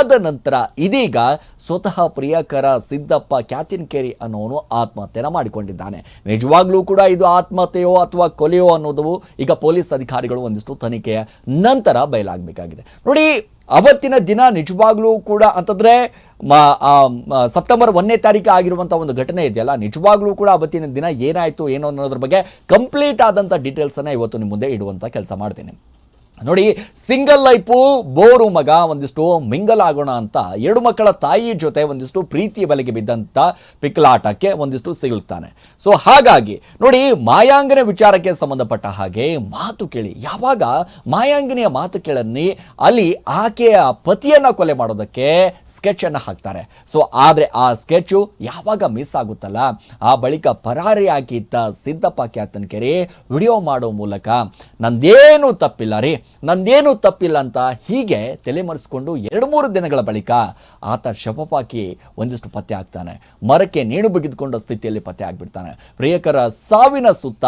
ಆದ ನಂತರ ಇದೀಗ ಸ್ವತಃ ಪ್ರಿಯಕರ ಸಿದ್ದಪ್ಪ ಕ್ಯಾತಿನ್ಕೇರಿ ಅನ್ನೋನು ಆತ್ಮಹತ್ಯೆನ ಮಾಡಿಕೊಂಡಿದ್ದಾನೆ. ನಿಜವಾಗ್ಲೂ ಕೂಡ ಇದು ಆತ್ಮಹತ್ಯೆಯೋ ಅಥವಾ ಕೊಲೆಯೋ ಅನ್ನೋದು ಈಗ ಪೊಲೀಸ್ ಅಧಿಕಾರಿಗಳು ಒಂದಿಷ್ಟು ತನಿಖೆಯ ನಂತರ ಬಯಲಾಗಬೇಕಾಗಿದೆ. ನೋಡಿ, ಅವತ್ತಿನ ದಿನ ನಿಜವಾಗ್ಲೂ ಕೂಡ ಅಂತಂದ್ರೆ ಸೆಪ್ಟೆಂಬರ್ ಒಂದನೇ ತಾರೀಕು ಆಗಿರುವಂಥ ಒಂದು ಘಟನೆ ಇದೆಯಲ್ಲ, ನಿಜವಾಗ್ಲೂ ಕೂಡ ಅವತ್ತಿನ ದಿನ ಏನಾಯ್ತು, ಏನು ಅನ್ನೋದ್ರ ಬಗ್ಗೆ ಕಂಪ್ಲೀಟ್ ಆದಂಥ ಡೀಟೇಲ್ಸನ್ನು ಇವತ್ತು ನಿಮ್ಮ ಮುಂದೆ ಇಡುವಂಥ ಕೆಲಸ ಮಾಡ್ತೀನಿ. ನೋಡಿ, ಸಿಂಗಲ್ ಲೈಫು, ಬೋರು ಮಗ, ಒಂದಿಷ್ಟು ಮಿಂಗಲ್ ಆಗೋಣ ಅಂತ ಎರಡು ಮಕ್ಕಳ ತಾಯಿ ಜೊತೆ ಒಂದಿಷ್ಟು ಪ್ರೀತಿಯ ಬಲೆಗೆ ಬಿದ್ದಂಥ ಪಿಕ್ಲಾಟಕ್ಕೆ ಒಂದಿಷ್ಟು ಸಿಗುತ್ತಾನೆ. ಸೊ ಹಾಗಾಗಿ ನೋಡಿ, ಮಾಯಾಂಗನ ವಿಚಾರಕ್ಕೆ ಸಂಬಂಧಪಟ್ಟ ಹಾಗೆ ಮಾತು ಕೇಳಿ. ಯಾವಾಗ ಮಾಯಾಂಗಿನಿಯ ಮಾತು ಕೇಳನ್ನಿ, ಅಲ್ಲಿ ಆಕೆಯ ಪತಿಯನ್ನು ಕೊಲೆ ಮಾಡೋದಕ್ಕೆ ಸ್ಕೆಚನ್ನು ಹಾಕ್ತಾರೆ. ಸೊ ಆದರೆ ಆ ಸ್ಕೆಚು ಯಾವಾಗ ಮಿಸ್ ಆಗುತ್ತಲ್ಲ, ಆ ಬಳಿಕ ಪರಾರಿ ಪರಾರಿಯಾಗಿದ್ದ ಸಿದ್ದಪ್ಪ ಕ್ಯಾತನ್ಕೆರೆ ವಿಡಿಯೋ ಮಾಡೋ ಮೂಲಕ ನಂದೇನು ತಪ್ಪಿಲ್ಲ ರೀ. ನಂದೇನು ತಪ್ಪಿಲ್ಲ ಅಂತ ಹೀಗೆ ತಲೆಮರೆಸ್ಕೊಂಡು ಎರಡು ಮೂರು ದಿನಗಳ ಬಳಿಕ ಆತ ಶಪಪಾಕಿ ಒಂದಿಷ್ಟು ಪತ್ತೆ ಆಗ್ತಾನೆ ಮರಕ್ಕೆ ನೇಣು ಬಗೆದುಕೊಂಡ ಸ್ಥಿತಿಯಲ್ಲಿ ಪತ್ತೆ ಆಗಿಬಿಡ್ತಾನೆ ಪ್ರಿಯಕರ ಸಾವಿನ ಸುತ್ತ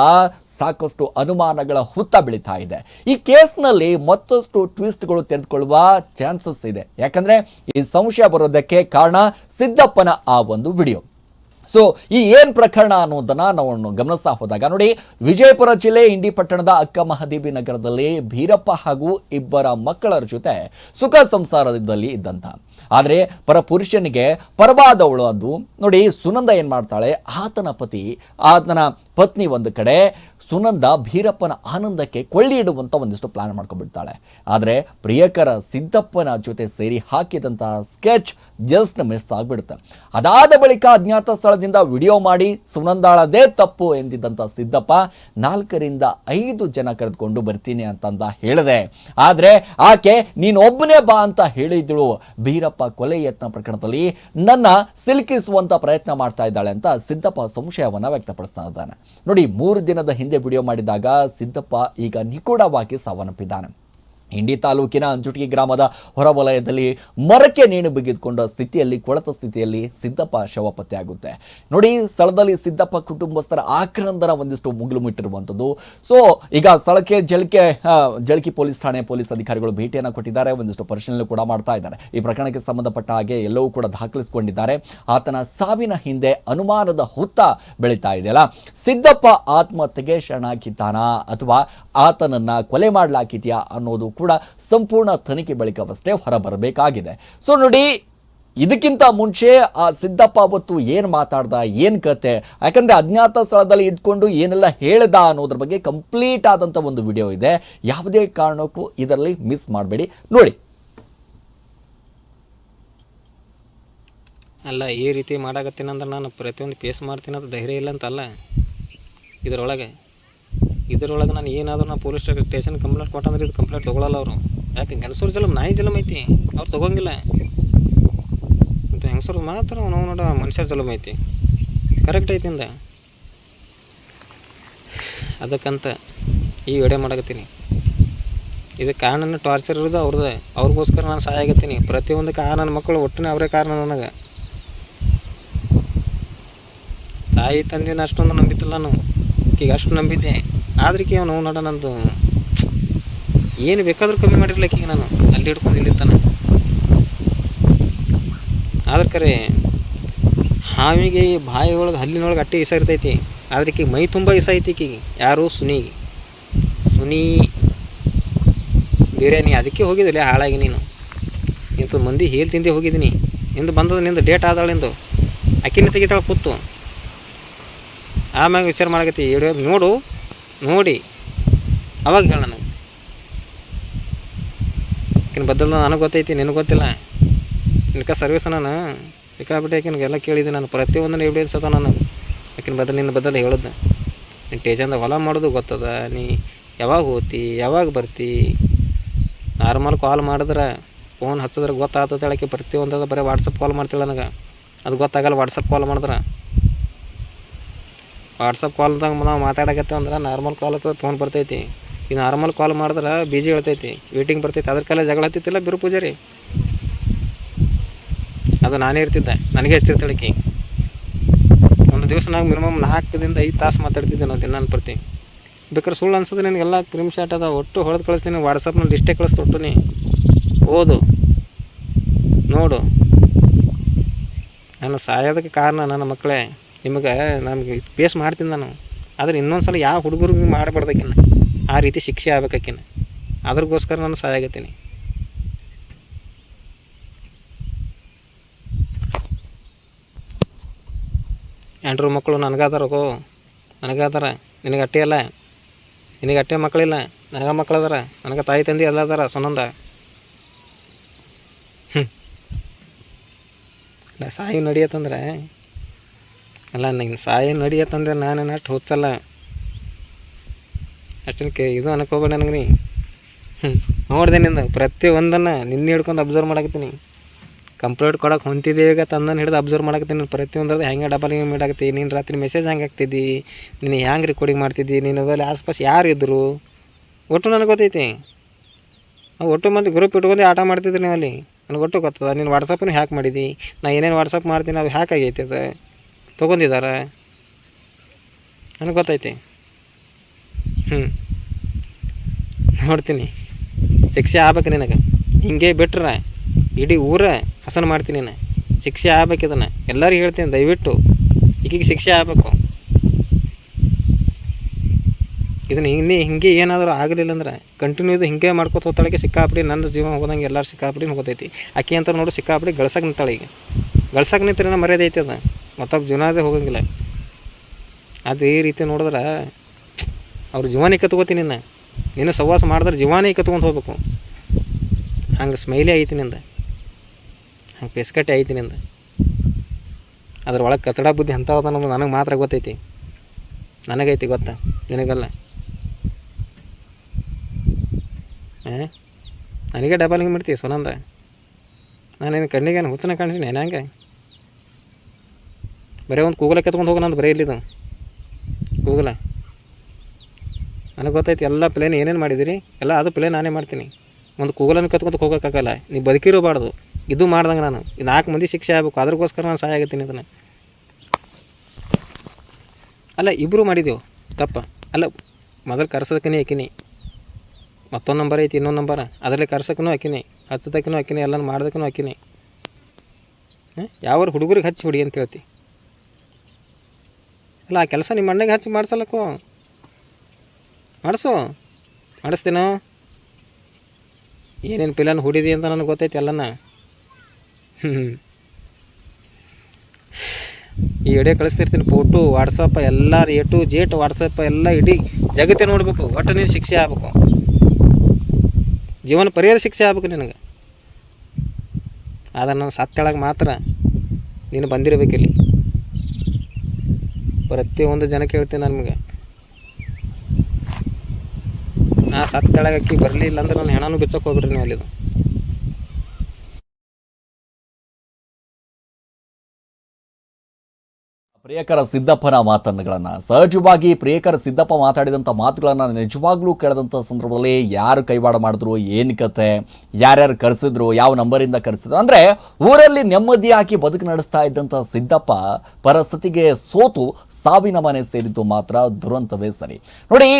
ಸಾಕಷ್ಟು ಅನುಮಾನಗಳ ಹುತ್ತ ಬೆಳೀತಾ ಇದೆ. ಈ ಕೇಸ್ನಲ್ಲಿ ಮತ್ತಷ್ಟು ಟ್ವಿಸ್ಟ್ಗಳು ತೆರೆದುಕೊಳ್ಳುವ ಚಾನ್ಸಸ್ ಇದೆ. ಯಾಕಂದ್ರೆ ಈ ಸಂಶಯ ಬರೋದಕ್ಕೆ ಕಾರಣ ಸಿದ್ದಪ್ಪನ ಆ ಒಂದು ವಿಡಿಯೋ. ಸೊ ಈ ಏನ್ ಪ್ರಕರಣ ಅನ್ನೋದನ್ನ ನಾವು ಗಮನಿಸ್ತಾ ಹೋದಾಗ, ನೋಡಿ, ವಿಜಯಪುರ ಜಿಲ್ಲೆ ಇಂಡಿ ಪಟ್ಟಣದ ಅಕ್ಕ ಮಹದೇವಿ ನಗರದಲ್ಲಿ ಭೀರಪ್ಪ ಹಾಗೂ ಇಬ್ಬರ ಮಕ್ಕಳ ಜೊತೆ ಸುಖ ಸಂಸಾರದಲ್ಲಿ ಇದ್ದಂತ. ಆದರೆ ಪರ ಪುರುಷನಿಗೆ ಪರವಾದವಳು ಅದು ನೋಡಿ ಸುನಂದ ಏನು ಮಾಡ್ತಾಳೆ? ಆತನ ಪತಿ, ಆತನ ಪತ್ನಿ ಒಂದು ಕಡೆ ಸುನಂದ ಭೀರಪ್ಪನ ಆನಂದಕ್ಕೆ ಕೊಳ್ಳಿ ಇಡುವಂಥ ಒಂದಿಷ್ಟು ಪ್ಲಾನ್ ಮಾಡ್ಕೊಂಡ್ಬಿಡ್ತಾಳೆ. ಆದರೆ ಪ್ರಿಯಕರ ಸಿದ್ದಪ್ಪನ ಜೊತೆ ಸೇರಿ ಹಾಕಿದಂತಹ ಸ್ಕೆಚ್ ಜಸ್ಟ್ ಮಿಸ್ ಆಗಿಬಿಡುತ್ತೆ. ಅದಾದ ಬಳಿಕ ಅಜ್ಞಾತ ಸ್ಥಳದಿಂದ ವಿಡಿಯೋ ಮಾಡಿ ಸುನಂದಾಳದೇ ತಪ್ಪು ಎಂದಿದ್ದಂಥ ಸಿದ್ದಪ್ಪ ನಾಲ್ಕರಿಂದ ಐದು ಜನ ಕರೆದುಕೊಂಡು ಬರ್ತೀನಿ ಅಂತಂದ ಹೇಳಿದೆ. ಆದರೆ ಆಕೆ, ನೀನು ಒಬ್ಬನೇ ಬಾ ಅಂತ ಹೇಳಿದಳು ಭೀರಪ್ಪ ಕೊಲೆ ಯತ್ನ ಪ್ರಕರಣದಲ್ಲಿ ನನ್ನ ಸಿಲುಕಿಸುವಂತ ಪ್ರಯತ್ನ ಮಾಡ್ತಾ ಇದ್ದಾಳೆ ಅಂತ ಸಿದ್ದಪ್ಪ ಸಂಶಯವನ್ನ ವ್ಯಕ್ತಪಡಿಸ್ತಾ ಇದ್ದಾನೆ. ನೋಡಿ, ಮೂರು ದಿನದ ಹಿಂದೆ ವಿಡಿಯೋ ಮಾಡಿದಾಗ ಸಿದ್ದಪ್ಪ ಈಗ ನಿಗೂಢವಾಗಿ ಸಾವನ್ನಪ್ಪಿದ್ದಾನೆ. ಇಂಡಿ ತಾಲೂಕಿನ ಅಂಜುಟಿಗೆ ಗ್ರಾಮದ ಹೊರವಲಯದಲ್ಲಿ ಮರಕ್ಕೆ ನೇಣು ಬಿಗಿದುಕೊಂಡ ಸ್ಥಿತಿಯಲ್ಲಿ, ಕೊಳತ ಸ್ಥಿತಿಯಲ್ಲಿ ಸಿದ್ದಪ್ಪ ಶವ ಪತ್ತೆಯಾಗುತ್ತೆ ನೋಡಿ, ಸ್ಥಳದಲ್ಲಿ ಸಿದ್ದಪ್ಪ ಕುಟುಂಬಸ್ಥರ ಆಕ್ರಂದನ ಒಂದಿಷ್ಟು ಮುಗಿಲು ಮುಟ್ಟಿರುವಂಥದ್ದು ಸೊ ಈಗ ಸ್ಥಳಕ್ಕೆ ಜಳಕೆ ಜಳಕಿ ಪೊಲೀಸ್ ಠಾಣೆ ಪೊಲೀಸ್ ಅಧಿಕಾರಿಗಳು ಭೇಟಿಯನ್ನು ಕೊಟ್ಟಿದ್ದಾರೆ. ಒಂದಿಷ್ಟು ಪರಿಶೀಲನೆ ಕೂಡ ಮಾಡ್ತಾ ಇದ್ದಾರೆ. ಈ ಪ್ರಕರಣಕ್ಕೆ ಸಂಬಂಧಪಟ್ಟ ಹಾಗೆ ಎಲ್ಲವೂ ಕೂಡ ದಾಖಲಿಸಿಕೊಂಡಿದ್ದಾರೆ. ಆತನ ಸಾವಿನ ಹಿಂದೆ ಅನುಮಾನದ ಹುತ್ತ ಬೆಳೀತಾ ಇದೆಯಲ್ಲ. ಸಿದ್ದಪ್ಪ ಆತ್ಮಹತ್ಯೆಗೆ ಶರಣಾಗಿದ್ದಾನಾ ಅಥವಾ ಆತನನ್ನ ಕೊಲೆ ಮಾಡಲಾಗಿದೆಯಾ ಅನ್ನೋದು ಕೂಡ ಸಂಪೂರ್ಣ ತನಿಖೆ ಬಳಿಕವಷ್ಟೇ ಹೊರಬರಬೇಕಾಗಿದೆ. ಸೊ ನೋಡಿ, ಇದಕ್ಕಿಂತ ಮುಂಚೆ ಆ ಸಿದ್ದಪ್ಪ ಅವತ್ತು ಏನು ಮಾತಾಡ್ದ, ಏನು ಕತೆ, ಯಾಕಂದರೆ ಅಜ್ಞಾತ ಸ್ಥಳದಲ್ಲಿ ಇದ್ಕೊಂಡು ಏನೆಲ್ಲ ಹೇಳ್ದ ಅನ್ನೋದ್ರ ಬಗ್ಗೆ ಕಂಪ್ಲೀಟ್ ಆದಂಥ ಒಂದು ವಿಡಿಯೋ ಇದೆ. ಯಾವುದೇ ಕಾರಣಕ್ಕೂ ಇದರಲ್ಲಿ ಮಿಸ್ ಮಾಡಬೇಡಿ. ನೋಡಿ. ಅಲ್ಲ, ಈ ರೀತಿ ಮಾಡಾಕತ್ತೀನಂದ್ರೆ ನಾನು ಪ್ರತಿಯೊಂದು ಫೇಸ್ ಮಾಡ್ತೀನಿ ಅಂತ ಧೈರ್ಯ ಇಲ್ಲ ಅಂತಲ್ಲ? ಇದರೊಳಗೆ. ಇದರೊಳಗೆ ನಾನು ಏನಾದರೂ ನಾನು ಪೊಲೀಸ್ ಸ್ಟೇಷನ್ ಕಂಪ್ಲೇಂಟ್ ಕೊಟ್ಟಂದ್ರೆ ಇದು ಕಂಪ್ಲೇಂಟ್ ತೊಗೊಳಲ್ಲ ಅವರು. ಯಾಕೆ ಗಂಡಸೂರು ಜಲಮ್ ನಾಯಿ ಜಲಮ್ ಐತಿ? ಅವ್ರು ತೊಗೊಂಗಿಲ್ಲ. ಮತ್ತು ಹೆಂಗಸರು ಮಾತ್ರ ನಾವು ನೋಡ ಮನುಷ್ಯ ಜಲಮ್ ಐತಿ. ಕರೆಕ್ಟ್ ಐತಿ ಅಂದ. ಅದಕ್ಕಂತ ಈ ವಿಡಿಯೋ ಮಾಡಕತ್ತೀನಿ. ಇದಕ್ಕೆ ಕಾರಣನ ಟಾರ್ಚರ್ ಇರೋದು ಅವ್ರದ್ದು. ಅವ್ರಿಗೋಸ್ಕರ ನಾನು ಸಹಾಯ ಆಗತ್ತೀನಿ. ಪ್ರತಿಯೊಂದಕ್ಕೆ ಆ ನನ್ನ ಮಕ್ಕಳು ಒಟ್ಟಿನ ಅವರೇ ಕಾರಣ ನನಗೆ. ತಾಯಿ ತಂದೆನ ಅಷ್ಟೊಂದು ನಂಬಿದ್ದಿಲ್ಲ ನಾನು. ಈಗ ಅಷ್ಟು ನಂಬಿದ್ದೆ. ಆದ್ರಿಕೆ ಅವನು ನೋಡ ನಂದು ಏನು ಬೇಕಾದ್ರೂ ಕಮ್ಮಿ ಮಾಡಿರ್ಲಿಕ್ಕೆ ಈಗ ನಾನು. ಅಲ್ಲಿ ಹಿಡ್ಕೊಂಡು ಇಲ್ಲಿ ತನ ಆದ್ರೆ ಕರೆ, ಹಾವಿಗೆ ಈ ಬಾಯಿ ಒಳಗೆ ಹಲ್ಲಿನೊಳಗೆ ಅಟ್ಟೆ ಇಸ ಇರ್ತೈತಿ. ಆದ್ರೆ ಮೈ ತುಂಬ ಇಸ ಐತಿ ಈಕೆಗೆ. ಯಾರು? ಸುನಿಗೆ. ಸುನಿ ಬಿರಿಯಾನಿ ಅದಕ್ಕೆ ಹೋಗಿದ್ದಿಲ್ಲ, ಹಾಳಾಗಿ ನೀನು. ಇಂಥ ಮಂದಿ ಹೇಳಿ ತಿಂದೆ ಹೋಗಿದ್ದೀನಿ. ಇಂದು ಬಂದದ ನಿಂದು ಡೇಟ್ ಆದಾಳಿಂದು ಅಕ್ಕಿನ ತೆಗಿತಾಳೆ ಕೂತು. ಆಮ್ಯಾಗ ವಿಚಾರ ಮಾಡಕತ್ತಿ ವಿಡಿಯೋ ನೋಡು. ನೋಡಿ, ಅವಾಗ ಹೇಳ ನನಗೆ. ಆಕಿನ ಬದಲು ನನಗೆ ಗೊತ್ತೈತಿ, ನಿನಗೆ ಗೊತ್ತಿಲ್ಲ. ನಿನ್ಕ ಸರ್ವಿಸ್ ನಾನು ಸಿಕ್ಕಾಬಿಟ್ಟು ಆಕಿನಿಗೆಲ್ಲ ಕೇಳಿದೆ ನಾನು. ಪ್ರತಿಯೊಂದನ್ನು ಎವಿಡೆನ್ಸ್ ಅದ ನಾನು ಆಕಿನ ಬದಲು ನಿನ್ನ ಬದಲು ಹೇಳ್ದೆ ನೀನು ಟೇಜಂದ ಹೊಲ ಮಾಡೋದು ಗೊತ್ತದ, ನೀ ಯಾವಾಗ ಹೋಗ್ತಿ, ಯಾವಾಗ ಬರ್ತಿ? ನಾರ್ಮಲ್ ಕಾಲ್ ಮಾಡಿದ್ರೆ ಫೋನ್ ಹಚ್ಚಿದ್ರೆ ಗೊತ್ತಾಗ್ತದೆ ಆಕೆ ಪ್ರತಿಯೊಂದದ ಬರೀ ವಾಟ್ಸಪ್ ಕಾಲ್ ಮಾಡ್ತಿಲ್ಲ ನನಗೆ. ಅದು ಗೊತ್ತಾಗಲ್ಲ ವಾಟ್ಸಪ್ ಕಾಲ್ ಮಾಡಿದ್ರೆ. ವಾಟ್ಸಪ್ ಕಾಲ್ದಾಗ ನಾವು ಮಾತಾಡಕತ್ತೇವೆ ಅಂದ್ರೆ ನಾರ್ಮಲ್ ಕಾಲ್ ಅಥವಾ ಫೋನ್ ಬರ್ತೈತಿ. ಈ ನಾರ್ಮಲ್ ಕಾಲ್ ಮಾಡಿದ್ರೆ ಬಿಜಿ ಹೇಳ್ತೈತಿ ವೇಟಿಂಗ್ ಬರ್ತೈತಿ, ಅದ್ರ ಕಾಲ ಜಗಳ ಹತ್ತಿತ್ತಿಲ್ಲ ಬಿರು ಪೂಜಾರಿ ಅದು ನಾನೇ ಇರ್ತಿದ್ದೆ, ನನಗೆ ಹಚ್ಚಿರ್ತಾಳೆ ಆಕಿ ಒಂದು ದಿವಸ ನಾವು ಮಿನಿಮಮ್ ನಾಲ್ಕದಿಂದ ಐದು ತಾಸು ಮಾತಾಡ್ತಿದ್ದೆ ನಾವು ದಿನ ಪ್ರತಿ. ಬೇಕಾದ್ರೆ ಸುಳ್ಳು ಅನ್ಸೋದು ನಿನಗೆಲ್ಲ ಕ್ರಿಮ್ ಶಾಟ್ ಅದ, ಒಟ್ಟು ಹೊಡೆದು ಕಳಿಸ್ತೀನಿ ವಾಟ್ಸಪ್ನಲ್ಲಿ ಇಷ್ಟೇ ಕಳಿಸ್ತು ಒಟ್ಟು ನೀ ಓದು. ನೋಡು. ನಾನು ಸಾಯೋದಕ್ಕೆ ಕಾರಣ ನನ್ನ ಮಕ್ಕಳೇ. ನಿಮಗೆ ನಮಗೆ ಪೇಸ್ ಮಾಡ್ತೀನಿ ನಾನು. ಆದರೆ ಇನ್ನೊಂದು ಸಲ ಯಾವ ಹುಡುಗರಿಗೆ ಮಾಡಬಾರ್ದಕ್ಕಿನ್ನ? ಆ ರೀತಿ ಶಿಕ್ಷೆ ಆಗ್ಬೇಕಾಕಿನ್ನ ಅದ್ರಗೋಸ್ಕರ ನಾನು ಸಹಾಯಾಗತ್ತೀನಿ ಎಂಟ್ರ ಮಕ್ಕಳು ನನಗಾದಾರಗೋ ನನಗಾದಾರ. ನಿನಗೆ ಅಟ್ಟೆ ಅಲ್ಲ. ನಿನಗೆ ಅಟ್ಟೆ ಮಕ್ಕಳಿಲ್ಲ. ನನಗ ಮಕ್ಕಳು ಅದಾರ ನನಗೆ ತಾಯಿ ತಂದೆ ಎಲ್ಲ ಅದಾರ ಸುನಂದ ಹ್ಞೂ ಸಾಯಿ ನಡಿಯತ್ತಂದ್ರೆ ಅಲ್ಲ, ನೀನು ಸಾಯಿ ನಡಿಯತ್ತಂದ್ರೆ ನಾನು ನಟ್ಟು ಅಷ್ಟೇ ಕೇ, ಇದು ಅನ್ಕೋಬೇಡ ನನಗೆ ನೀ ನೋಡಿದೆ ಪ್ರತಿ ಒಂದನ್ನು ನಿನ್ನೆ ಹಿಡ್ಕೊಂಡು ಅಬ್ಸರ್ವ್ ಮಾಡಾಕತ್ತೀನಿ. ಕಂಪ್ಲೇಂಟ್ ಕೊಡೋಕೆ ಹೊಂತಿದ್ದೆ ಈಗ ತಂದನ್ನು ಹಿಡಿದು ಅಬ್ಸರ್ವ್ ಮಾಡಕತ್ತೀನಿ. ಪ್ರತಿಯೊಂದ್ರದ್ದು ಹೆಂಗೆ ಡಬಲ್ ಹಿಂಗೆ ಮಾಡಾಕತ್ತಿ ನೀನು ರಾತ್ರಿ ಮೆಸೇಜ್ ಹೆಂಗೆ ಹಾಕ್ತಿದ್ದಿ ನೀನು ಹ್ಯಾಂಗೆ ರೆಕಾರ್ಡಿಂಗ್ ಮಾಡ್ತಿದ್ದಿ, ನೀನು ಅಲ್ಲಿ ಆಸ್ಪಾಸ್ ಯಾರು ಇದ್ದರು ಒಟ್ಟು ನನಗೆ ಗೊತ್ತೈತಿ. ಒಟ್ಟು ಮಂದಿ ಗ್ರೂಪ್ ಇಟ್ಕೊಂಡು ಆಟ ಮಾಡ್ತಿದ್ರಿ ನೀವು ನನಗೆ ಒಟ್ಟು ಗೊತ್ತದ, ನೀನು ವಾಟ್ಸಪ್ಪನ್ನು ಹ್ಯಾಕ್ ಮಾಡಿದ್ದಿ ನಾ ಏನೇನು ವಾಟ್ಸಪ್ ಮಾಡ್ತೀನಿ, ಅದು ಹ್ಯಾಕ್ ಆಗೈತೆ ಅದು. ತೊಗೊಂಡಿದ್ದಾರ ನನಗೆ ಗೊತ್ತೈತಿ. ಹ್ಞೂ ನೋಡ್ತೀನಿ. ಶಿಕ್ಷೆ ಆಗ್ಬೇಕು ನಿನಗೆ. ಹಿಂಗೆ ಬಿಟ್ರೆ ಇಡೀ ಊರ ಹಸನ ಮಾಡ್ತೀನಿ ನಾನು. ಶಿಕ್ಷೆ ಆಗ್ಬೇಕು ಇದನ್ನು. ಎಲ್ಲರಿಗೂ ಹೇಳ್ತೀನಿ, ದಯವಿಟ್ಟು. ಈಗೀಗ ಶಿಕ್ಷೆ ಆಗ್ಬೇಕು. ಇದನ್ನು ಇನ್ನೇ ಹಿಂಗೆ ಏನಾದರೂ ಆಗಲಿಲ್ಲ ಅಂದ್ರೆ ಕಂಟಿನ್ಯೂ ಇದು ಹಿಂಗೆ ಮಾಡ್ಕೊತ ಹೋಗ್ತಾಳಿಗೆ ಸಿಕ್ಕಾಪಡಿ ನನ್ನ ಜೀವನ ಹೋದಂಗೆ ಎಲ್ಲರೂ ಸಿಕ್ಕಾಪಡಿ ಹೋಗ್ತೈತಿ ಆಕೆ ಅಂತ ನೋಡು ಸಿಕ್ಕಾಪಡಿ ಗಳಿಸಕ್ಕೆ ನಿಂತಾಳೆ ಈಗ. ಗಳಿಸಕ್ಕೆ ನಿಂತರೆ ಮರ್ಯಾದೆ ಐತಿ ಅದು. ಮತ್ತೊಬ್ಬ ಜೀವನದೇ ಹೋಗಂಗಿಲ್ಲ. ಅದು ಈ ರೀತಿ ನೋಡಿದ್ರೆ ಅವ್ರ ಜೀವನೇ ಕತ್ಕೋತೀನಿ ನಿನ್ನ. ನಿನ್ನ ಸವಾಸ ಮಾಡಿದ್ರೆ ಜೀವನೇ ಕತ್ಕೊಂಡು ಹೋಗ್ಬೇಕು. ಹಂಗೆ ಸ್ಮೈಲಿ ಐತಿ ನಿಂದ. ಹಂಗೆ ಪೆಸ್ಕಟ್ಟೆ ಐತಿ ನಿಂದ. ಅದ್ರೊಳಗೆ ಕಚಡ ಬುದ್ಧಿ ಅಂಥವದ ನಮ್ಗೆ ನನಗೆ ಮಾತ್ರ ಗೊತ್ತೈತಿ. ನನಗೈತಿ ಗೊತ್ತಾ. ನಿನಗಲ್ಲ. ನನಗೆ ಡಬಲ್ ಹಿಂಗೆ ಮಾಡ್ತೀವಿ ಸುನಂದ. ನಾನೇನು ಕಣ್ಣಿಗೆ ಏನು ಹುಚ್ಚನ ಕಾಣಿಸಿನಿ ಹೆಂಗೆ? ಬರೀ ಒಂದು ಕೂಗಲ ಕೆತ್ಕೊಂಡು ಹೋಗೋಣ ಅಂತ ಬರೀ ಇಲ್ಲಿದ್ದು ಕೂಗಲ ನನಗೆ ಗೊತ್ತೈತಿ, ಎಲ್ಲ ಪ್ಲೇನ್ ಏನೇನು ಮಾಡಿದಿರಿ, ಎಲ್ಲ ಅದು ಪ್ಲೇನ್ ನಾನೇ ಮಾಡ್ತೀನಿ. ಒಂದು ಕೂಗಲನ್ನು ಕತ್ಕೊಂತ ಹೋಗೋಕ್ಕಾಗಲ್ಲ, ನೀ ಬದುಕಿರಬಾರ್ದು. ಇದು ಮಾಡ್ದಂಗೆ ನಾನು. ನಾಲ್ಕು ಮಂದಿ ಶಿಕ್ಷೆ ಆಗಬೇಕು ಅದಕ್ಕೋಸ್ಕರ ನಾನು ಸಹಾಯ ಆಗತ್ತೀನಿ ಅದನ್ನು ಅಲ್ಲ ಇಬ್ಬರು ಮಾಡಿದೆವು, ತಪ್ಪ. ಅಲ್ಲ, ಮೊದಲು ಕರ್ಸೋದಕ್ಕೇ ಹಾಕಿನಿ ಮತ್ತೊಂದು ನಂಬರ್ ಐತಿ, ಇನ್ನೊಂದು ನಂಬರ ಅದರಲ್ಲಿ ಕರ್ಸೋಕ್ಕೂ ಹಾಕಿನಿ ಹಚ್ಚದಕ್ಕೂ ಹಾಕಿನಿ ಎಲ್ಲನೂ ಮಾಡೋದಕ್ಕೂ ಹಾಕಿನಿ ಯಾವ ಹುಡುಗರಿಗೆ ಹಚ್ಚಿ ಹುಡುಗಿ ಅಂತ ಹೇಳ್ತಿ. ಅಲ್ಲ ಆ ಕೆಲಸ ನಿಮ್ಮ ಅಣ್ಣಗೆ ಹಚ್ಚಿ ಮಾಡ್ಸಲಕ್ಕು. ಮಾಡಿಸು. ಮಾಡಿಸ್ತೀನ? ಏನೇನು ಪಿಲನ್ ಹುಡಿದಿ ಅಂತ ನನಗೆ ಗೊತ್ತೈತಿ ಎಲ್ಲನ? ಹ್ಞೂ ಈ ಎಡೆ ಕಳಿಸ್ತಿರ್ತೀನಿ ಫೋಟೋ ವಾಟ್ಸಪ್ಪ ಎಲ್ಲ ರೇಟು ಜೇಟ್ ವಾಟ್ಸಪ್ಪ ಎಲ್ಲ ಇಡೀ ಜಗತ್ತೇ ನೋಡಬೇಕು. ಒಟ್ಟು ನೀನು ಶಿಕ್ಷೆ ಆಗ್ಬೇಕು. ಜೀವನ ಪರಿಹಾರ ಶಿಕ್ಷೆ ಆಗ್ಬೇಕು ನಿನಗೆ. ಆದರೆ ನಾನು ಸತ್ತೊಳಗೆ ಮಾತ್ರ ನೀನು ಬಂದಿರಬೇಕಿಲ್ಲಿ. ಪ್ರತಿಯೊಂದು ಜನಕ್ಕೆ ಹೇಳ್ತೀನಿ ನಮಗೆ. ನಾ ಸತ್ತಳಗಕ್ಕಿ ಬರಲಿಲ್ಲ ಅಂದ್ರೆ ನಾನು ಹೆಣನೂ ಬಿಚ್ಚಕ್ಕೆ ಹೋಗ್ಬಿಡ್ರಿ ನೀವು ಅಲ್ಲಿದು. ಪ್ರಿಯಕರ ಸಿದ್ದಪ್ಪನ ಮಾತನ್ನುಗಳನ್ನು. ಸಹಜವಾಗಿ ಪ್ರಿಯಕರ ಸಿದ್ದಪ್ಪ ಮಾತಾಡಿದಂಥ ಮಾತುಗಳನ್ನು ನಿಜವಾಗ್ಲೂ ಕೇಳಿದಂಥ ಸಂದರ್ಭದಲ್ಲಿ ಯಾರು ಕೈವಾಡ ಮಾಡಿದ್ರು, ಏನು ಕತೆ, ಯಾರ್ಯಾರು ಕರೆಸಿದ್ರು, ಯಾವ ನಂಬರಿಂದ ಕರೆಸಿದ್ರು? ಅಂದರೆ ಊರಲ್ಲಿ ನೆಮ್ಮದಿಯಾಗಿ ಬದುಕು ನಡೆಸ್ತಾ ಇದ್ದಂಥ ಸಿದ್ದಪ್ಪ ಪರಿಸ್ಥಿತಿಗೆ ಸೋತು, ಸಾವಿನ ಮನೆ ಸೇರಿದ್ದು ಮಾತ್ರ ದುರಂತವೇ ಸರಿ. ನೋಡಿ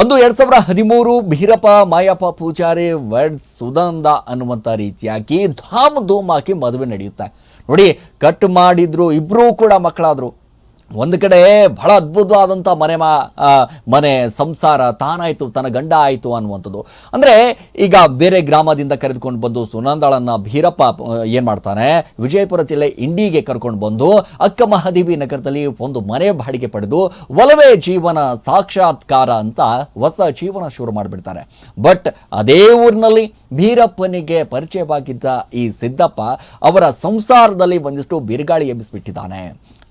ಅಂದು ಎರಡು ಸಾವಿರದ ಹದಿಮೂರು ಭೀರಪ್ಪ ಮಾಯಪ್ಪ ಪೂಜಾರಿ ವರ್ಡ್ ಸುಧಂದ ಅನ್ನುವಂಥ ರೀತಿಯಾಗಿ ಧಾಮ್ ಧೂಮ್ ಹಾಕಿ ಮದುವೆ ನಡೆಯುತ್ತೆ. ನೋಡಿ, ಕಟ್ ಮಾಡಿದ್ರು ಇಬ್ಬರೂ ಕೂಡ ಮಕ್ಕಳಾದ್ರು. ಒಂದು ಕಡೆ ಬಹಳ ಅದ್ಭುತವಾದಂಥ ಮನೆ ಮಾ ಮನೆ ಸಂಸಾರ ತಾನಾಯಿತು, ತನ್ನ ಗಂಡ ಆಯಿತು ಅನ್ನುವಂಥದ್ದು. ಅಂದರೆ ಈಗ ಬೇರೆ ಗ್ರಾಮದಿಂದ ಕರೆದುಕೊಂಡು ಬಂದು ಸುನಂದಾಳನ್ನ ಭೀರಪ್ಪ ಏನು ಮಾಡ್ತಾನೆ? ವಿಜಯಪುರ ಜಿಲ್ಲೆ ಇಂಡಿಗೆ ಕರ್ಕೊಂಡು ಬಂದು ಅಕ್ಕ ಮಹಾದೇವಿ ನಗರದಲ್ಲಿ ಒಂದು ಮನೆ ಬಾಡಿಗೆ ಪಡೆದು ಒಲವೇ ಜೀವನ ಸಾಕ್ಷಾತ್ಕಾರ ಅಂತ ಹೊಸ ಜೀವನ ಶುರು ಮಾಡಿಬಿಡ್ತಾರೆ ಬಟ್ ಅದೇ ಊರಿನಲ್ಲಿ ಭೀರಪ್ಪನಿಗೆ ಪರಿಚಯವಾಗಿದ್ದ ಈ ಸಿದ್ದಪ್ಪ ಅವರ ಸಂಸಾರದಲ್ಲಿ ಒಂದಿಷ್ಟು ಬಿರುಗಾಳಿ ಎಬ್ಬಿಸ್ಬಿಟ್ಟಿದ್ದಾನೆ.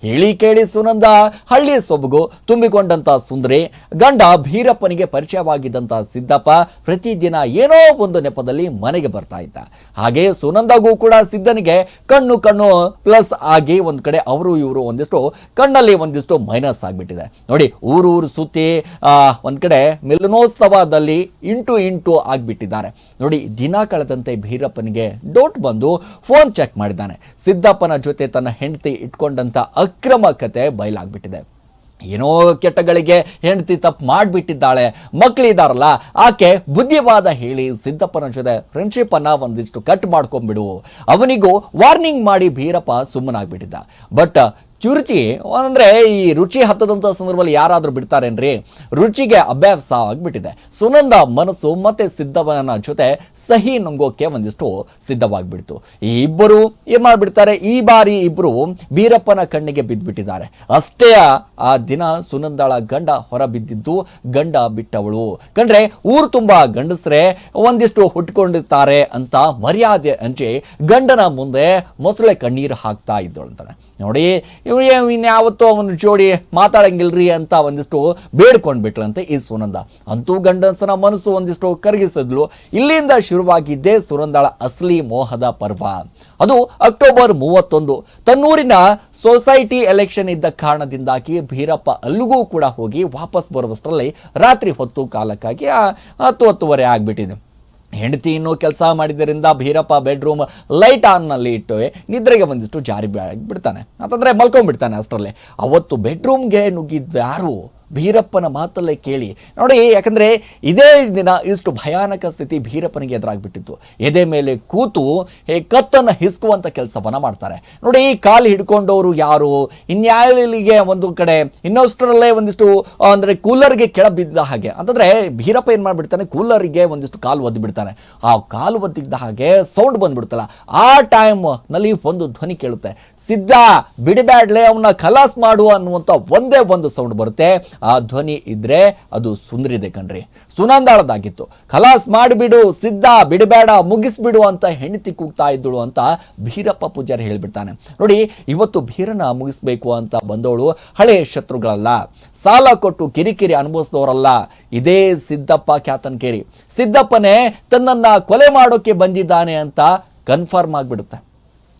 ಹೇಳಿ ಕೇಳಿ ಸುನಂದ ಹಳ್ಳಿ ಸೊಬಗು, ತುಂಬಿಕೊಂಡಂತ ಸುಂದರಿ, ಗಂಡ ಭೀರಪ್ಪನಿಗೆ ಪರಿಚಯವಾಗಿದ್ದಂಥ ಸಿದ್ದಪ್ಪ ಪ್ರತಿದಿನ ಏನೋ ಒಂದು ನೆಪದಲ್ಲಿ ಮನೆಗೆ ಬರ್ತಾ ಇದ್ದ. ಹಾಗೆ ಸುನಂದಗೂ ಕೂಡ ಸಿದ್ದನಿಗೆ ಕಣ್ಣು ಕಣ್ಣು ಪ್ಲಸ್ ಆಗಿ ಒಂದು ಕಡೆ ಅವರು ಇವರು ಒಂದಿಷ್ಟು, ಕಣ್ಣಲ್ಲಿ ಒಂದಿಷ್ಟು ಮೈನಸ್ ಆಗಿಬಿಟ್ಟಿದೆ. ನೋಡಿ ಊರೂರು ಊರು ಸುತ್ತಿ ಒಂದು ಕಡೆ ಮಿಲನೋತ್ಸವದಲ್ಲಿ ಇಂಟು ಇಂಟು ಆಗಿಬಿಟ್ಟಿದ್ದಾರೆ. ನೋಡಿ, ದಿನ ಕಳೆದಂತೆ ಭೀರಪ್ಪನಿಗೆ ಡೌಟ್ ಬಂದು ಫೋನ್ ಚೆಕ್ ಮಾಡಿದ್ದಾನೆ. ಸಿದ್ದಪ್ಪನ ಜೊತೆ ತನ್ನ ಹೆಂಡತಿ ಇಟ್ಕೊಂಡಂತ ಅಕ್ರಮ ಕತೆ ಬಯಲಾಗ್ಬಿಟ್ಟಿದೆ. ಏನೋ ಕೆಟ್ಟಗಳಿಗೆ ಹೆಂಡತಿ ತಪ್ಪು ಮಾಡಿಬಿಟ್ಟಿದ್ದಾಳೆ ಮಕ್ಕಳಿದಾರಲ್ಲ ಆಕೆ ಬುದ್ಧಿವಾದ ಹೇಳಿ ಸಿದ್ದಪ್ಪನ ಜೊತೆ ಫ್ರೆಂಡ್ಶಿಪ್ ಅನ್ನ ಒಂದಿಷ್ಟು ಕಟ್ ಮಾಡ್ಕೊಂಬಿಡು ಅವನಿಗೂ ವಾರ್ನಿಂಗ್ ಮಾಡಿ ಭೀರಪ್ಪ ಸುಮ್ಮನಾಗ್ಬಿಟ್ಟಿದ್ದ. ಬಟ್ ಚುರುಚಿ, ಅಂದ್ರೆ ಈ ರುಚಿ ಹತ್ತದಂಥ ಸಂದರ್ಭದಲ್ಲಿ ಯಾರಾದರೂ ಬಿಡ್ತಾರೇನ್ರಿ? ರುಚಿಗೆ ಅಭ್ಯಾಸ ಆಗಿಬಿಟ್ಟಿದೆ. ಸುನಂದ ಮನಸ್ಸು ಮತ್ತೆ ಸಿದ್ಧವನ ಜೊತೆ ಸಹಿ ನುಂಗೋಕೆ ಒಂದಿಷ್ಟು ಸಿದ್ಧವಾಗಿಬಿಡ್ತು. ಈ ಇಬ್ಬರು ಏನು ಮಾಡಿಬಿಡ್ತಾರೆ? ಈ ಬಾರಿ ಇಬ್ಬರು ಬೀರಪ್ಪನ ಕಣ್ಣಿಗೆ ಬಿದ್ದುಬಿಟ್ಟಿದ್ದಾರೆ ಅಷ್ಟೇ ಆ ದಿನ ಸುನಂದಳ ಗಂಡ ಹೊರ ಬಿದ್ದಿದ್ದು ಗಂಡ ಬಿಟ್ಟವಳು. ಕಂಡ್ರೆ ಊರು ತುಂಬಾ ಗಂಡಸ್ರೆ ಒಂದಿಷ್ಟು ಹುಟ್ಕೊಂಡಿರ್ತಾರೆ ಅಂತ ಮರ್ಯಾದೆ ಹಂಚಿ ಗಂಡನ ಮುಂದೆ ಮೊಸಳೆ ಕಣ್ಣೀರು ಹಾಕ್ತಾ ಇದ್ದಳು ಅಂತಾನೆ. ನೋಡಿ ಇವ್ರು ಇನ್ಯಾವತ್ತೂ ಅವನು ಜೋಡಿ ಮಾತಾಡಂಗಿಲ್ರಿ ಅಂತ ಒಂದಿಷ್ಟು ಬೇಡ್ಕೊಂಡ್ಬಿಟ್ಲಂತೆ ಈ ಸುನಂದ. ಅಂತೂ ಗಂಡಸನ ಮನಸ್ಸು ಒಂದಿಷ್ಟು ಕರಗಿಸಿದ್ಲು. ಇಲ್ಲಿಂದ ಶುರುವಾಗಿದ್ದೇ ಸುನಂದಳ ಅಸಲಿ ಮೋಹದ ಪರ್ವ. ಅದು ಅಕ್ಟೋಬರ್ ಮೂವತ್ತೊಂದು. ತನ್ನೂರಿನ ಸೊಸೈಟಿ ಎಲೆಕ್ಷನ್ ಇದ್ದ ಕಾರಣದಿಂದಾಗಿ ಭೀರಪ್ಪ ಅಲ್ಲಿಗೂ ಕೂಡ ಹೋಗಿ ವಾಪಸ್ ಬರುವಷ್ಟರಲ್ಲಿ ರಾತ್ರಿ ಹೊತ್ತು ಕಾಲಕ್ಕಾಗಿ ಹತ್ತು ಹತ್ತುವರೆ ಆಗ್ಬಿಟ್ಟಿದೆ. ಹೆಂಡತಿ ಇನ್ನೂ ಕೆಲಸ ಮಾಡಿದ್ದರಿಂದ ಭೀರಪ್ಪ ಬೆಡ್ರೂಮ್ ಲೈಟ್ ಆನ್ನಲ್ಲಿ ಇಟ್ಟು ನಿದ್ರೆಗೆ ಬಂದಿಷ್ಟು ಜಾರಿ ಬಿಡ್ತಾನೆ ಅಂತಂದರೆ ಮಲ್ಕೊಂಡ್ಬಿಡ್ತಾನೆ ಅಷ್ಟರಲ್ಲೇ. ಅವತ್ತು ಬೆಡ್ರೂಮ್ಗೆ ನುಗ್ಗಿದ್ದು ಯಾರು? ಭೀರಪ್ಪನ ಮಾತಲ್ಲೇ ಕೇಳಿ. ನೋಡಿ, ಯಾಕಂದರೆ ಇದೇ ದಿನ ಇಷ್ಟು ಭಯಾನಕ ಸ್ಥಿತಿ ಭೀರಪ್ಪನಿಗೆ ಎದುರಾಗ್ಬಿಟ್ಟಿತ್ತು. ಎದೆ ಮೇಲೆ ಕೂತು, ಹೇ, ಕತ್ತನ್ನು ಹಿಸ್ಕುವಂಥ ಕೆಲಸವನ್ನು ಮಾಡ್ತಾರೆ. ನೋಡಿ ಕಾಲು ಹಿಡ್ಕೊಂಡವರು ಯಾರು? ಇನ್ಯಾಲಿಗೆ ಒಂದು ಕಡೆ ಇನ್ನೊಷ್ಟರಲ್ಲೇ ಒಂದಿಷ್ಟು ಅಂದರೆ ಕೂಲರ್ಗೆ ಕೆಳ ಬಿದ್ದ ಹಾಗೆ. ಅಂತಂದರೆ ಭೀರಪ್ಪ ಏನು ಮಾಡಿಬಿಡ್ತಾನೆ? ಕೂಲರಿಗೆ ಒಂದಿಷ್ಟು ಕಾಲು ಒದ್ದು ಬಿಡ್ತಾನೆ ಆ ಕಾಲು ಒದ್ದಿದ್ದ ಹಾಗೆ ಸೌಂಡ್ ಬಂದ್ಬಿಡ್ತಲ್ಲ ಆ ಟೈಮ್ನಲ್ಲಿ ಒಂದು ಧ್ವನಿ ಕೇಳುತ್ತೆ. ಸಿದ್ಧ, ಬಿಡಬ್ಯಾಡ್ಲೆ ಅವನ್ನ ಖಲಾಸ್ ಮಾಡು ಅನ್ನುವಂಥ ಒಂದೇ ಒಂದು ಸೌಂಡ್ ಬರುತ್ತೆ. ಆ ಧ್ವನಿ ಇದ್ರೆ ಅದು ಸುಂದರಿದೆ ಕಣ್ರಿ. ಸುನಂದಾಳದಾಗಿತ್ತು. ಖಲಾಸ್ ಮಾಡಿಬಿಡು, ಸಿದ್ಧ, ಬಿಡಬೇಡ, ಮುಗಿಸ್ಬಿಡು ಅಂತ ಹೆಂಡತಿ ಕೂಗ್ತಾ ಇದ್ದಳು ಅಂತ ಭೀರಪ್ಪ ಪೂಜಾರಿ ಹೇಳಿಬಿಡ್ತಾನೆ. ನೋಡಿ, ಇವತ್ತು ಭೀರನ ಮುಗಿಸ್ಬೇಕು ಅಂತ ಬಂದವಳು ಹಳೆ ಶತ್ರುಗಳಲ್ಲ. ಸಾಲ ಕೊಟ್ಟು ಕಿರಿಕಿರಿ ಅನುಭವಿಸಿದವರಲ್ಲ. ಇದೇ ಸಿದ್ದಪ್ಪ ಕ್ಯಾತನ್ಕೇರಿ ಸಿದ್ದಪ್ಪನೇ ತನ್ನನ್ನು ಕೊಲೆ ಮಾಡೋಕೆ ಬಂದಿದ್ದಾನೆ ಅಂತ ಕನ್ಫರ್ಮ್ ಆಗಿಬಿಡುತ್ತೆ.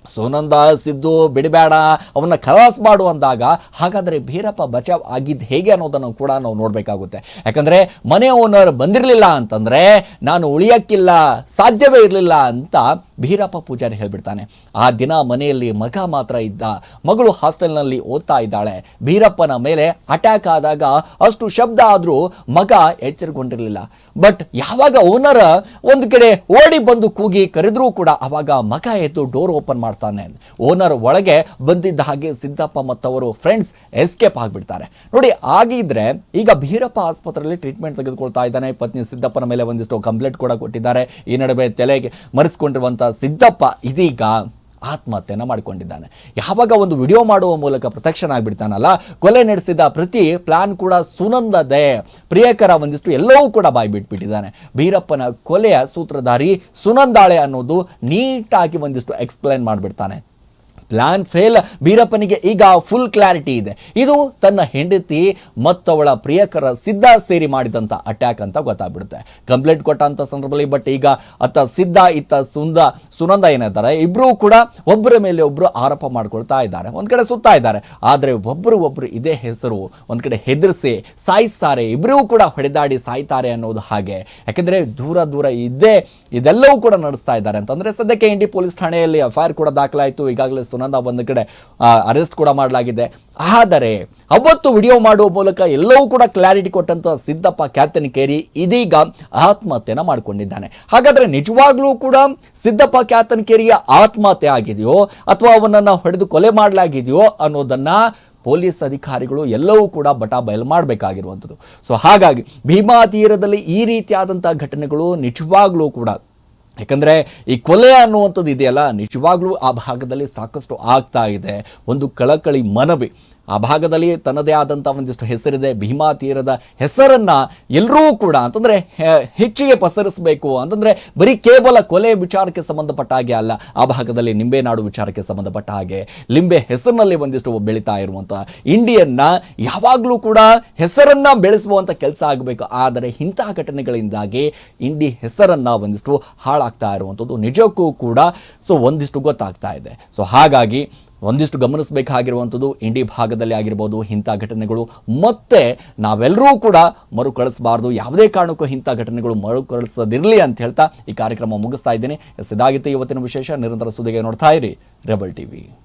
ಸುನಂದ ಸಿದ್ದು ಬಿಡಬೇಡ, ಅವನ್ನ ಖಲಾಸ್ ಮಾಡು ಅಂದಾಗ ಹಾಗಾದರೆ ಭೀರಪ್ಪ ಬಚಾವ್ ಆಗಿದ್ದು ಹೇಗೆ ಅನ್ನೋದನ್ನು ಕೂಡ ನಾವು ನೋಡಬೇಕಾಗುತ್ತೆ. ಯಾಕಂದರೆ ಮನೆ ಓನರ್ ಬಂದಿರಲಿಲ್ಲ ಅಂತಂದರೆ ನಾನು ಉಳಿಯೋಕ್ಕಿಲ್ಲ, ಸಾಧ್ಯವೇ ಇರಲಿಲ್ಲ ಅಂತ ಭೀರಪ್ಪ ಪೂಜಾರಿ ಹೇಳಿಬಿಡ್ತಾನೆ. ಆ ದಿನ ಮನೆಯಲ್ಲಿ ಮಗ ಮಾತ್ರ ಇದ್ದ, ಮಗಳು ಹಾಸ್ಟೆಲ್ನಲ್ಲಿ ಓದ್ತಾ ಇದ್ದಾಳೆ. ಭೀರಪ್ಪನ ಮೇಲೆ ಅಟ್ಯಾಕ್ ಆದಾಗ ಅಷ್ಟು ಶಬ್ದ ಆದರೂ ಮಗ ಎಚ್ಚರಿಕೊಂಡಿರಲಿಲ್ಲ ಬಟ್ ಯಾವಾಗ ಓನರ್ ಒಂದು ಕಡೆ ಓಡಿ ಬಂದು ಕೂಗಿ ಕರೆದ್ರೂ ಕೂಡ ಆವಾಗ ಮಗ ಎದ್ದು ಡೋರ್ ಓಪನ್ ಮಾಡ್ತಾನೆ ಓನರ್ ಒಳಗೆ ಬಂದಿದ್ದ ಹಾಗೆ ಸಿದ್ದಪ್ಪ ಮತ್ತವರು ಫ್ರೆಂಡ್ಸ್ ಎಸ್ಕೇಪ್ ಆಗಿಬಿಡ್ತಾರೆ. ನೋಡಿ ಆಗಿದ್ರೆ ಈಗ ಭೀರಪ್ಪ ಆಸ್ಪತ್ರೆಯಲ್ಲಿ ಟ್ರೀಟ್ಮೆಂಟ್ ತೆಗೆದುಕೊಳ್ತಾ ಇದ್ದಾನೆ. ಪತ್ನಿ ಸಿದ್ದಪ್ಪನ ಮೇಲೆ ಒಂದಿಷ್ಟು ಕಂಪ್ಲೇಂಟ್ ಕೂಡ ಕೊಟ್ಟಿದ್ದಾರೆ. ಈ ನಡುವೆ ತಲೆಗೆ ಮರೆಸ್ಕೊಂಡಿರುವಂಥ ಸಿದ್ದಪ್ಪ ಇದೀಗ ಆತ್ಮಹತ್ಯೆಯನ್ನು ಮಾಡಿಕೊಂಡಿದ್ದಾನೆ. ಯಾವಾಗ ಒಂದು ವಿಡಿಯೋ ಮಾಡುವ ಮೂಲಕ ಪ್ರತ್ಯಕ್ಷನಾಗ್ಬಿಡ್ತಾನಲ್ಲ, ಕೊಲೆ ನಡೆಸಿದ ಪ್ರತಿ ಪ್ಲಾನ್ ಕೂಡ ಸುನಂದದೆ. ಪ್ರಿಯಕರ ಒಂದಿಷ್ಟು ಎಲ್ಲವೂ ಕೂಡ ಬಾಯಿ ಬಿಟ್ಬಿಟ್ಟಿದ್ದಾನೆ ಭೀರಪ್ಪನ ಕೊಲೆಯ ಸೂತ್ರಧಾರಿ ಸುನಂದಾಳೆ ಅನ್ನೋದು ನೀಟಾಗಿ ಒಂದಿಷ್ಟು ಎಕ್ಸ್ಪ್ಲೈನ್ ಮಾಡಿಬಿಡ್ತಾನೆ. ಪ್ಲಾನ್ ಫೇಲ್ ಬೀರಪ್ಪನಿಗೆ ಈಗ ಫುಲ್ ಕ್ಲಾರಿಟಿ ಇದೆ. ಇದು ತನ್ನ ಹೆಂಡತಿ ಮತ್ತವಳ ಪ್ರಿಯಕರ ಸಿದ್ಧ ಸೇರಿ ಮಾಡಿದಂಥ ಅಟ್ಯಾಕ್ ಅಂತ ಗೊತ್ತಾಗ್ಬಿಡುತ್ತೆ. ಕಂಪ್ಲೇಂಟ್ ಕೊಟ್ಟಂಥ ಸಂದರ್ಭದಲ್ಲಿ ಬಟ್ ಈಗ ಅತ್ತ ಸಿದ್ಧ, ಇತ್ತ ಸುಂದ, ಸುನಂದ ಏನಿದ್ದಾರೆ ಇಬ್ಬರೂ ಕೂಡ ಒಬ್ಬರ ಮೇಲೆ ಒಬ್ಬರು ಆರೋಪ ಮಾಡ್ಕೊಳ್ತಾ ಇದ್ದಾರೆ. ಒಂದು ಕಡೆ ಸುತ್ತಾ ಇದ್ದಾರೆ. ಆದರೆ ಒಬ್ಬರು ಒಬ್ಬರು ಇದೇ ಹೆಸರು ಒಂದು ಕಡೆ ಹೆದರಿಸಿ ಸಾಯಿಸ್ತಾರೆ. ಇಬ್ಬರೂ ಕೂಡ ಹೊಡೆದಾಡಿ ಸಾಯ್ತಾರೆ ಅನ್ನೋದು ಹಾಗೆ. ಯಾಕೆಂದರೆ ದೂರ ದೂರ ಇದ್ದೇ ಇದೆಲ್ಲವೂ ಕೂಡ ನಡೆಸ್ತಾ ಇದ್ದಾರೆ. ಅಂತಂದರೆ ಸದ್ಯಕ್ಕೆ ಇಂಡಿ ಪೊಲೀಸ್ ಠಾಣೆಯಲ್ಲಿ ಎಫ್ ಆರ್ ಕೂಡ ದಾಖಲಾಯಿತು. ಈಗಾಗಲೇ ಸುನಂದ ಒಂದು ಕಡೆ ಅರೆಸ್ಟ್ ಕೂಡ ಮಾಡಲಾಗಿದೆ. ಆದರೆ ಅವತ್ತು ವಿಡಿಯೋ ಮಾಡುವ ಮೂಲಕ ಎಲ್ಲವೂ ಕೂಡ ಕ್ಲಾರಿಟಿ ಕೊಟ್ಟಂತ ಸಿದ್ದಪ್ಪ ಕ್ಯಾತನಕೇರಿ ಇದೀಗ ಆತ್ಮಹತ್ಯೆನ ಮಾಡಿಕೊಂಡಿದ್ದಾನೆ. ಹಾಗಾದ್ರೆ ನಿಜವಾಗ್ಲೂ ಕೂಡ ಸಿದ್ದಪ್ಪ ಕ್ಯಾತನಕೇರಿಯ ಆತ್ಮಹತ್ಯೆ ಆಗಿದೆಯೋ, ಅಥವಾ ಅವನನ್ನ ಹೊಡೆದು ಕೊಲೆ ಮಾಡಲಾಗಿದೆಯೋ ಅನ್ನೋದನ್ನ ಪೊಲೀಸ್ ಅಧಿಕಾರಿಗಳು ಎಲ್ಲವೂ ಕೂಡ ಬಟಾ ಬಯಲು ಮಾಡಬೇಕಾಗಿರುವಂಥದ್ದು. ಸೊ ಹಾಗಾಗಿ ಭೀಮಾ ತೀರದಲ್ಲಿ ಈ ರೀತಿಯಾದಂಥ ಘಟನೆಗಳು ನಿಜವಾಗ್ಲೂ ಕೂಡ ಯಾಕಂದರೆ ಈ ಕೊಲೆ ಅನ್ನುವಂಥದ್ದು ಇದೆಯಲ್ಲ ನಿಜವಾಗ್ಲೂ ಆ ಭಾಗದಲ್ಲಿ ಸಾಕಷ್ಟು ಆಗ್ತಾ ಇದೆ. ಒಂದು ಕಳಕಳಿ ಮನವಿ. ಆ ಭಾಗದಲ್ಲಿ ತನ್ನದೇ ಆದಂಥ ಒಂದಿಷ್ಟು ಹೆಸರಿದೆ. ಭೀಮಾ ತೀರದ ಹೆಸರನ್ನು ಎಲ್ಲರೂ ಕೂಡ ಅಂತಂದರೆ ಹೆಚ್ಚಿಗೆ ಪಸರಿಸಬೇಕು ಅಂತಂದರೆ ಬರೀ ಕೇವಲ ಕೊಲೆ ವಿಚಾರಕ್ಕೆ ಸಂಬಂಧಪಟ್ಟ ಹಾಗೆ ಅಲ್ಲ. ಆ ಭಾಗದಲ್ಲಿ ನಿಂಬೆನಾಡು ವಿಚಾರಕ್ಕೆ ಸಂಬಂಧಪಟ್ಟ ಹಾಗೆ ಲಿಂಬೆ ಹೆಸರಿನಲ್ಲಿ ಒಂದಿಷ್ಟು ಬೆಳೀತಾ ಇರುವಂಥ ಇಂಡಿಯನ್ನ ಯಾವಾಗಲೂ ಕೂಡ ಹೆಸರನ್ನು ಬೆಳೆಸುವಂಥ ಕೆಲಸ ಆಗಬೇಕು. ಆದರೆ ಇಂತಹ ಘಟನೆಗಳಿಂದಾಗಿ ಇಂಡಿ ಹೆಸರನ್ನು ಒಂದಿಷ್ಟು ಹಾಳಾಗ್ತಾ ಇರುವಂಥದ್ದು ನಿಜಕ್ಕೂ ಕೂಡ ಸೊ ಒಂದಿಷ್ಟು ಗೊತ್ತಾಗ್ತಾ ಇದೆ. ಸೊ ಹಾಗಾಗಿ ಒಂದಿಷ್ಟು ಗಮನಿಸಬೇಕಾಗಿರುವಂಥದ್ದು ಇಂಡಿ ಭಾಗದಲ್ಲಿ ಆಗಿರ್ಬೋದು ಇಂಥ ಘಟನೆಗಳು. ಮತ್ತೆ ನಾವೆಲ್ಲರೂ ಕೂಡ ಮರುಕಳಿಸಬಾರ್ದು. ಯಾವುದೇ ಕಾರಣಕ್ಕೂ ಇಂಥ ಘಟನೆಗಳು ಮರುಕಳಿಸದಿರಲಿ ಅಂತ ಹೇಳ್ತಾ ಈ ಕಾರ್ಯಕ್ರಮ ಮುಗಿಸ್ತಾ ಇದ್ದೀನಿ. ಎಸ್ ಇವತ್ತಿನ ವಿಶೇಷ. ನಿರಂತರ ಸುದ್ದಿಗೆ ನೋಡ್ತಾ ಇರಿ ರೆಬಲ್ ಟಿವಿ.